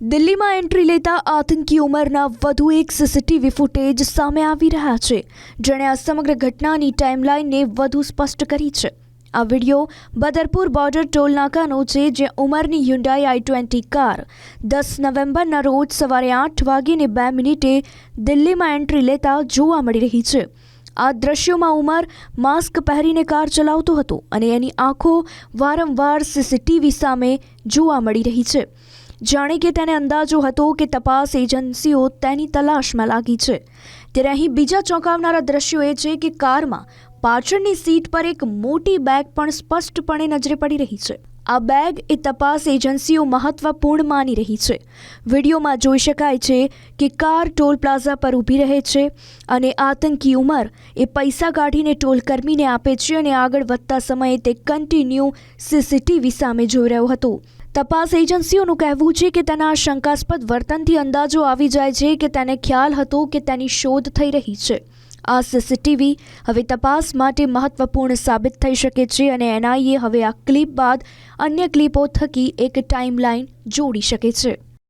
દિલ્હીમાં એન્ટ્રી લેતા આતંકી ઉંમરના વધુ એક સીસીટીવી ફૂટેજ સામે આવી રહ્યા છે, જેણે આ સમગ્ર ઘટનાની ટાઈમલાઈનને વધુ સ્પષ્ટ કરી છે. આ વિડિયો બદરપુર બોર્ડર ટોલનાકાનો છે, જે ઉમરની હ્યુન્ડાઈ આઈ ટ્વેન્ટી કાર દસ નવેમ્બરના રોજ સવારે આઠ વાગીને બે મિનિટે દિલ્હીમાં એન્ટ્રી લેતા જોવા મળી રહી છે. આ દ્રશ્યોમાં ઉમર માસ્ક પહેરીને કાર ચલાવતો હતો અને એની આંખો વારંવાર સીસીટીવી સામે જોવા મળી રહી છે. જાણે કે તેને અંદાજો હતો કે તપાસ એજન્સીઓ તેની તલાશમાં લાગી છે. ત્યારે અહીં બીજા ચોંકાવનારા દ્રશ્યો એ છે કે કારમાં પાછળની સીટ પર એક મોટી બેગ પણ સ્પષ્ટપણે નજરે પડી રહી છે. આ બેગ એ તપાસ એજન્સીઓ મહત્વપૂર્ણ માની રહી છે. વિડીયોમાં જોઈ શકાય છે કે કાર ટોલ પ્લાઝા પર ઊભી રહે છે અને આતંકી ઉમર એ પૈસા કાઢીને ટોલ કર્મીને આપે છે અને આગળ વધતા સમયે તે કન્ટિન્યુ સીસીટીવી સામે જોઈ રહ્યો હતો. તપાસ એજન્સીઓનું કહેવું છે કે તેના શંકાસ્પદ વર્તનથી અંદાજો આવી જાય છે કે તેને ખ્યાલ હતો કે તેની શોધ થઈ રહી છે. આ સીસીટીવી હવે તપાસ માટે મહત્વપૂર્ણ સાબિત થઈ શકે છે અને એનઆઈએ હવે આ ક્લિપ બાદ અન્ય ક્લિપો થકી એક ટાઈમલાઈન જોડી શકે છે.